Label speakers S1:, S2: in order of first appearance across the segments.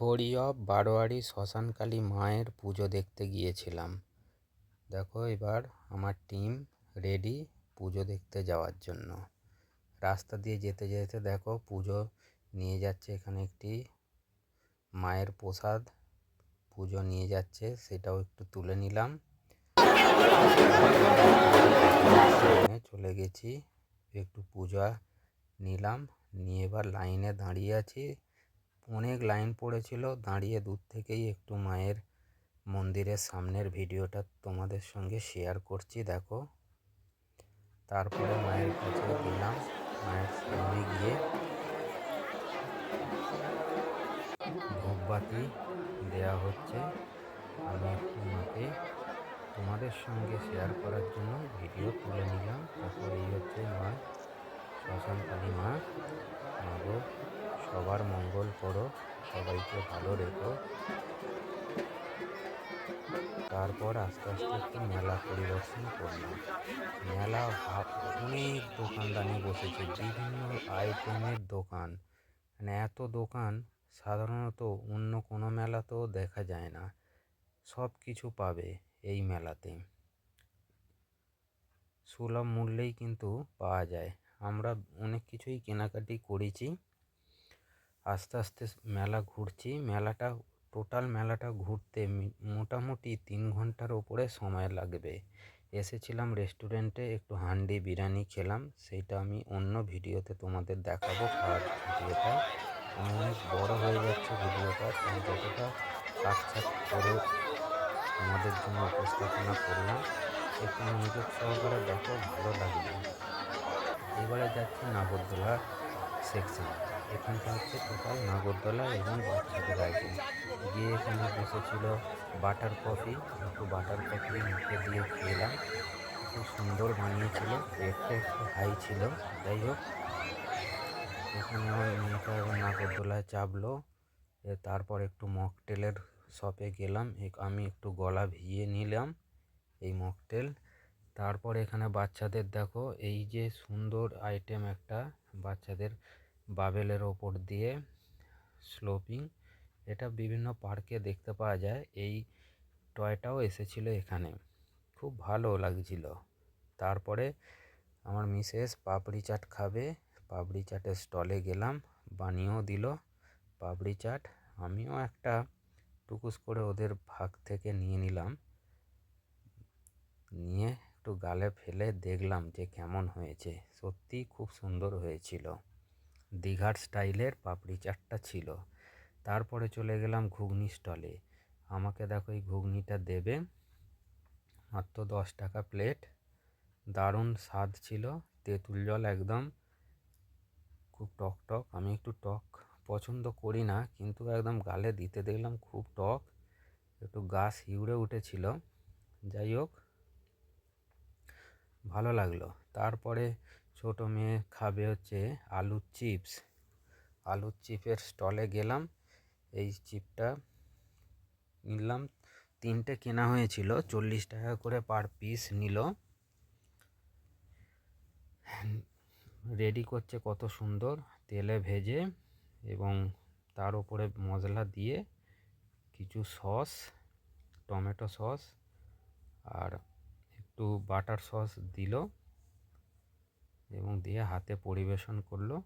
S1: হরিয়ব বারোয়ারি শ্মশানকালী মায়ের পুজো দেখতে গিয়েছিলাম। দেখো এবার আমার টিম রেডি পুজো দেখতে যাওয়ার জন্য। রাস্তা দিয়ে যেতে যেতে দেখো পুজো নিয়ে যাচ্ছে এখানে একটি মায়ের প্রসাদ। পুজো নিয়ে যাচ্ছে সেটাও একটু তুলে নিলাম। চলে গেছি, একটু পূজা নিলাম, নিয়ে এবার লাইনে দাঁড়িয়ে আছি। অনেক লাইন পড়েছিল, দাঁড়িয়ে দূর থেকেই একটু মায়ের মন্দিরের সামনের ভিডিওটা তোমাদের সঙ্গে শেয়ার করছি, দেখো। তারপরে মায়ের কাছে গেলাম, মায়ের সামনে গিয়ে ধূপবাতি দেওয়া হচ্ছে। আমি একটু মাকে তোমাদের সঙ্গে শেয়ার করার জন্য ভিডিও তুলে নিলাম, তারপর এই হচ্ছে মা শ্মশান কালী মা মাগো সবার মঙ্গল করো, সবাইকে ভালো রেখো। তারপর আস্তে আস্তে একটু মেলা পরিদর্শন করলাম। মেলা অনেক দোকানদানি বসেছে, বিভিন্ন আইটেমের দোকান। মানে এত দোকান, সাধারণত অন্য কোনো মেলাতেও দেখা যায় না। সব কিছু পাবে এই মেলাতে। সুলভ মূল্যেই কিন্তু পাওয়া যায়। আমরা অনেক কিছুই কেনাকাটি করেছি। আস্তে আস্তে মেলা ঘুরছি। মেলাটা টোটাল মেলাটা ঘুরতে মোটামুটি তিন ঘণ্টার ওপরে সময় লাগবে। এসেছিলাম রেস্টুরেন্টে একটু হান্ডি বিরিয়ানি খেলাম। সেইটা আমি অন্য ভিডিওতে তোমাদের দেখাবো খাওয়ার ভিডিওটা। অনেক বড় হয়ে যাচ্ছে ভিডিওটা, তাই যতটা কাটছাট করে তোমাদের জন্য উপস্থাপনা করলাম, একটু মনোযোগ সহকারে দেখো, ভালো লাগবে। এবারে যাচ্ছি নাগরদোলা সেকশন এখানটা হচ্ছে টোটাল নাগরদোলা এবং বাচ্চাদের আইটেম গিয়ে এখানে বসেছিল বাটার কফি। একটু বাটার কফি মুখে দিয়ে খেলাম। খুব সুন্দর বানিয়েছিল। রেটটা একটু হাই ছিল। যাই হোক, এখানে আমার মেয়েটা নাগরদোলায় চাপলো। তারপর একটু মকটেলের শপে গেলাম। আমি একটু গলা ভিজিয়ে নিলাম এই মকটেল। তারপর এখানে বাচ্চাদের দেখো, এই যে সুন্দর আইটেম একটা বাচ্চাদের বাবেলের ওপর দিয়ে স্লোপিং এটা বিভিন্ন পার্কে দেখতে পাওয়া যায়। এই টয়টাও এসেছিল এখানে। খুব ভালো লাগছিল। তারপরে আমার মিসেস পাপড়ি চাট খাবে। পাপড়ি চাটের স্টলে গেলাম, বানিয়েও দিল। পাপড়ি চাট আমিও একটা টুকুস করে ওদের ভাগ থেকে নিয়ে নিলাম। নিয়ে একটু গালে ফেলে দেখলাম যে কেমন হয়েছে। সত্যিই খুব সুন্দর হয়েছিল। দীঘার স্টাইলের পাপড়ি চাটটা ছিল। তারপরে চলে গেলাম ঘুগনি স্টলে। আমাকে দেখো এই ঘুগনিটা দেবে। মাত্র দশ টাকা প্লেট। দারুণ স্বাদ ছিল। তেঁতুল জল একদম খুব টক টক। আমি একটু টক পছন্দ করি না, কিন্তু একদম গালে দিতে দেখলাম খুব টক। একটু গাছ হিউড়ে উঠেছিল। যাই হোক, ভালো লাগল। তারপরে ছোটো মেয়ে খাবে হচ্ছে আলুর চিপস। আলুর চিপের স্টলে গেলাম, এই চিপটা নিলাম। তিনটে কেনা হয়েছিল, চল্লিশ টাকা করে পার পিস নিল। রেডি করছে কত সুন্দর, তেলে ভেজে এবং তার উপরে মশলা দিয়ে কিছু সস টমেটো সস আর একটু বাটার সস দিল। এবং দিয়ে হাতে পরিবেশন করল।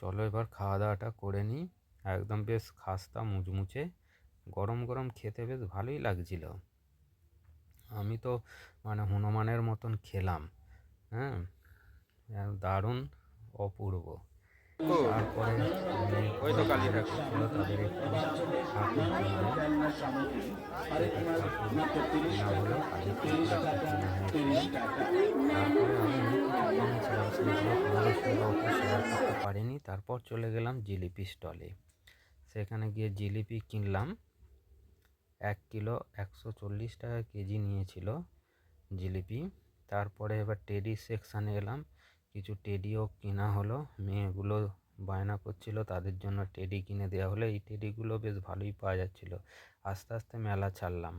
S1: চলো এবার খাওয়া দাওয়াটা করে নিই। একদম বেশ খাস্তা মুচমুচে। গরম গরম খেতে বেশ ভালোই লাগছিল। আমি তো মানে হনুমানের মতন খেলাম হ্যাঁ? দারুণ অপূর্ব। তারপরে ওই তো কালী পারিনি, তারপর চলে গেলাম জিলিপি স্টলে। সেখানে গিয়ে জিলিপি কিনলাম। এক কিলো একশো চল্লিশ টাকা কেজি নিয়েছিল জিলিপি। তারপরে এবার টেডি সেকশানে এলাম। কিছু টেডিও কেনা হলো। মেয়েগুলো বায়না করছিল, তাদের জন্য টেডি কিনে দেওয়া হলো। এই টেডিগুলো বেশ ভালোই পাওয়া যাচ্ছিল। আস্তে আস্তে মেলা ছাড়লাম।